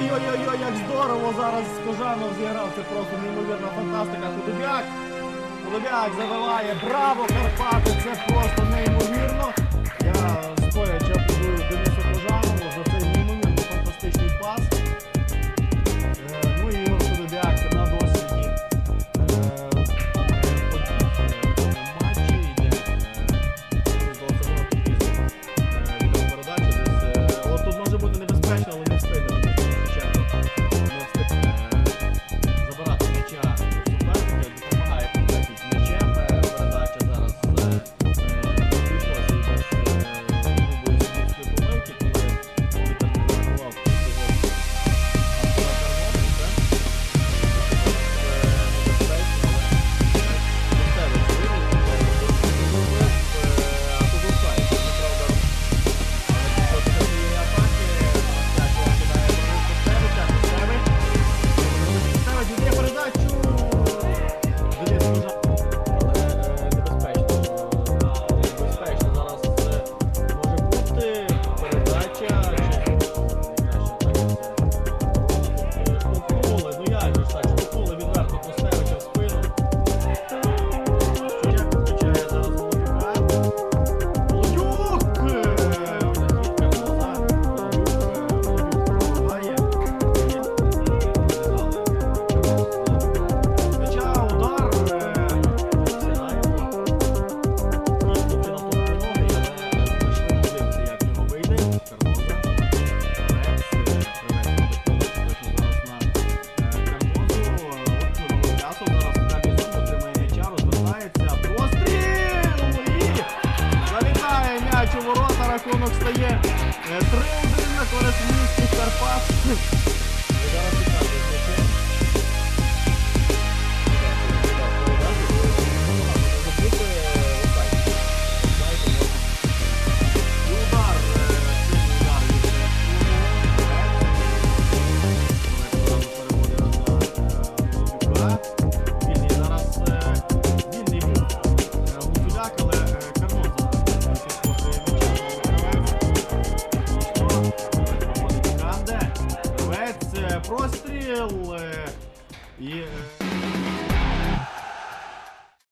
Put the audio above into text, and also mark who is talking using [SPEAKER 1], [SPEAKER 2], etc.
[SPEAKER 1] Ой-ой-ой, як здорово зараз Кожанов зіграв. Це просто неймовірна фантастика. Худобяк. Худобяк забиває. Браво, Карпати! Це просто неймовірно. рахунок стає е, 3-1 на користь міських Карпат. простріл. Е, і... Е,